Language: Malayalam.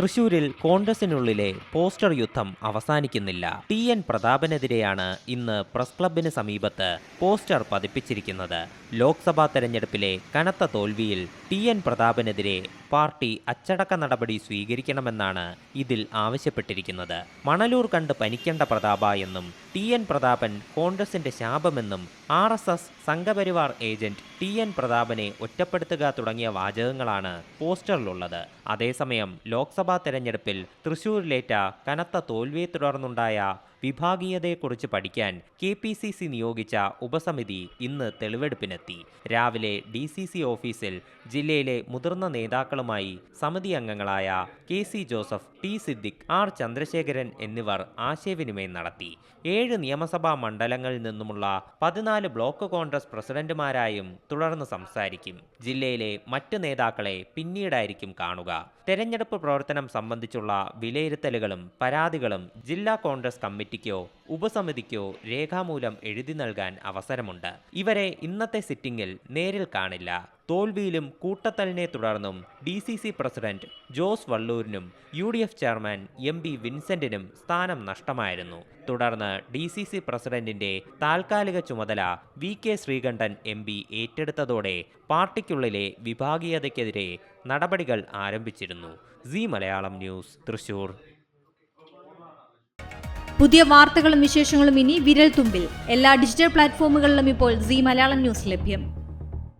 തൃശൂരിൽ കോൺഗ്രസിനുള്ളിലെ പോസ്റ്റർ യുദ്ധം അവസാനിക്കുന്നില്ല. ടി എൻ പ്രതാപനെതിരെയാണ് ഇന്ന് പ്രസ് ക്ലബിന് സമീപത്ത് പോസ്റ്റർ പതിപ്പിച്ചിരിക്കുന്നത്. ലോക്സഭാ തെരഞ്ഞെടുപ്പിലെ കനത്ത തോൽവിയിൽ ടി എൻ പ്രതാപനെതിരെ പാർട്ടി അച്ചടക്ക നടപടി സ്വീകരിക്കണമെന്നാണ് ഇതിൽ ആവശ്യപ്പെട്ടിരിക്കുന്നത്. മണലൂർ കണ്ട് പനിക്കേണ്ട പ്രതാപ എന്നും ടി എൻ പ്രതാപൻ കോൺഗ്രസിന്റെ ശാപമെന്നും R S S Sangh Parivar agent T N പ്രതാപനെ ഒറ്റപ്പെടുത്തുക തുടങ്ങിയ വാചകങ്ങളാണ് പോസ്റ്ററിലുള്ളത്. അതേസമയം ലോക്സഭാ തെരഞ്ഞെടുപ്പിൽ തൃശൂരിലേറ്റ കനത്ത തോൽവിയെ തുടർന്നുണ്ടായ വിഭാഗീയതയെക്കുറിച്ച് പഠിക്കാൻ കെ പി സി സി നിയോഗിച്ച ഉപസമിതി ഇന്ന് തെളിവെടുപ്പിനെത്തി. രാവിലെ ഡി സി സി ഓഫീസിൽ ജില്ലയിലെ മുതിർന്ന നേതാക്കളുമായി സമിതി അംഗങ്ങളായ K C Joseph T Siddique R Chandrasekharan എന്നിവർ ആശയവിനിമയം നടത്തി. ഏഴ് നിയമസഭാ മണ്ഡലങ്ങളിൽ നിന്നുമുള്ള പതിനാല് ബ്ലോക്ക് കോൺഗ്രസ് പ്രസിഡന്റുമാരായും തുടർന്ന് സംസാരിക്കും. ജില്ലയിലെ മറ്റ് നേതാക്കളെ പിന്നീടായിരിക്കും കാണുക. തെരഞ്ഞെടുപ്പ് പ്രവർത്തനം സംബന്ധിച്ചുള്ള വിലയിരുത്തലുകളും പരാതികളും ജില്ലാ കോൺഗ്രസ് കമ്മിറ്റിക്കോ ഉപസമിതിക്കോ രേഖാമൂലം എഴുതി നൽകാൻ അവസരമുണ്ട്. ഇവരെ ഇന്നത്തെ സിറ്റിംഗിൽ നേരിൽ കാണില്ല. തോൽവിയിലും കൂട്ടത്തലിനെ തുടർന്നും D C C president Jose വള്ളൂരിനും U D F chairman M P വിൻസെന്റിനും സ്ഥാനം നഷ്ടമായിരുന്നു. തുടർന്ന് ഡി സി സി പ്രസിഡന്റിന്റെ താൽക്കാലിക ചുമതല V K Sreekandan M P ഏറ്റെടുത്തതോടെ പാർട്ടിക്കുള്ളിലെ വിഭാഗീയതയ്ക്കെതിരെ നടപടികൾ ആരംഭിച്ചിരുന്നു. C Malayalam news Thrissur. പുതിയ വാർത്തകളും വിശേഷങ്ങളും ഇനി വിരൽ തുമ്പിൽ എല്ലാ ഡിജിറ്റൽ പ്ലാറ്റ്ഫോമുകളിലും ഇപ്പോൾ സി മലയാളം ന്യൂസ് ലഭ്യം.